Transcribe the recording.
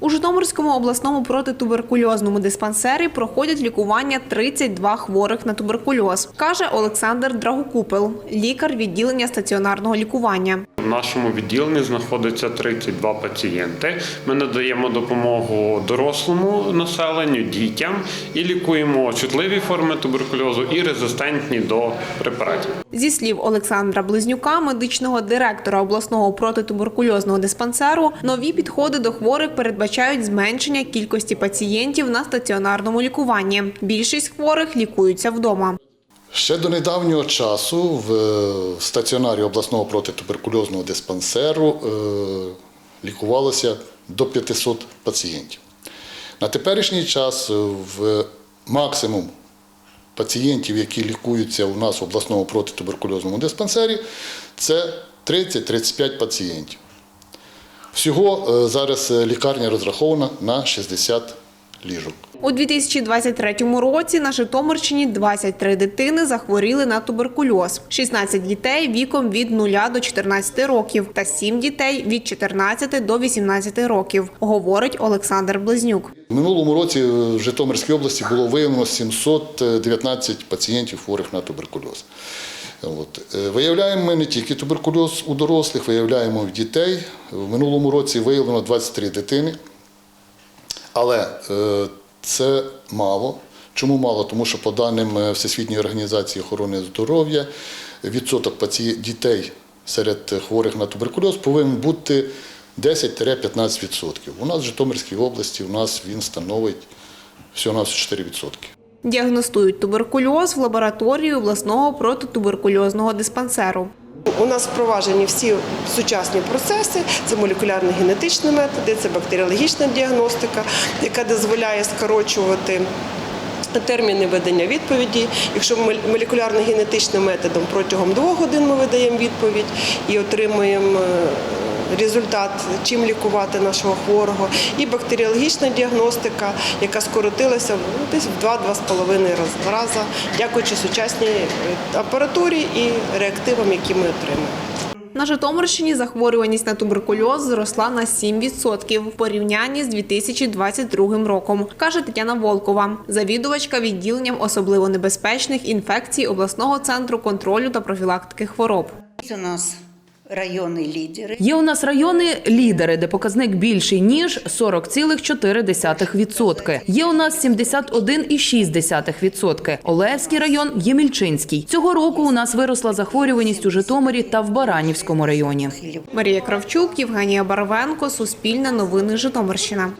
У Житомирському обласному протитуберкульозному диспансері проходять лікування 32 хворих на туберкульоз, каже Олександр Драгокупел, лікар відділення стаціонарного лікування. В нашому відділенні знаходиться 32 пацієнти. Ми надаємо допомогу дорослому населенню, дітям і лікуємо чутливі форми туберкульозу і резистентні до препаратів. Зі слів Олександра Близнюка, медичного директора обласного протитуберкульозного диспансеру, нові підходи до хворих передбачають зменшення кількості пацієнтів на стаціонарному лікуванні. Більшість хворих лікуються вдома. Ще до недавнього часу в е, стаціонарі обласного протитуберкульозного диспансеру е, лікувалося до 500 пацієнтів. На теперішній час е, в максимум пацієнтів, які лікуються у нас в обласному протитуберкульозному диспансері, це 30-35 пацієнтів. Всього зараз лікарня розрахована на 60 ліжок. У 2023 році на Житомирщині 23 дитини захворіли на туберкульоз, 16 дітей віком від 0 до 14 років та 7 дітей від 14 до 18 років, говорить Олександр Близнюк. У минулому році в Житомирській області було виявлено 719 пацієнтів хворих на туберкульоз. От. Е, Виявляємо ми не тільки туберкульоз у дорослих, виявляємо в дітей. В минулому році виявлено 23 дитини. Але е, це мало. Чому мало? Тому що по даним е, Всесвітньої організації охорони здоров'я, відсоток дітей серед хворих на туберкульоз повинен бути 10-15%. У нас в Житомирській області у нас він становить всього на 4%. Діагностують туберкульоз в лабораторії обласного протитуберкульозного диспансеру. У нас впроваджені всі сучасні процеси, це молекулярно-генетичні методи, це бактеріологічна діагностика, яка дозволяє скорочувати. Терміни видання відповіді. Якщо молекулярно-генетичним методом протягом двох годин ми видаємо відповідь і отримуємо е, результат, чим лікувати нашого хворого, і бактеріологічна діагностика, яка скоротилася ну, десь в 2-2,5 раз- рази, дякуючи сучасній е, апаратурі і реактивам, які ми отримуємо. На Житомирщині захворюваність на туберкульоз зросла на 7% в порівнянні з 2022 роком, каже Тетяна Волкова, завідувачка відділенням особливо небезпечних інфекцій обласного центру контролю та профілактики хвороб. У нас райони лідери. Є у нас райони лідери, де показник більший ніж 40,4%. Є у нас 71,6%. Олевський район, Ємільчинський. Цього року у нас виросла захворюваність у Житомирі та в Баранівському районі. Марія Кравчук, Євгенія Барвенко, Суспільне новини Житомирщина.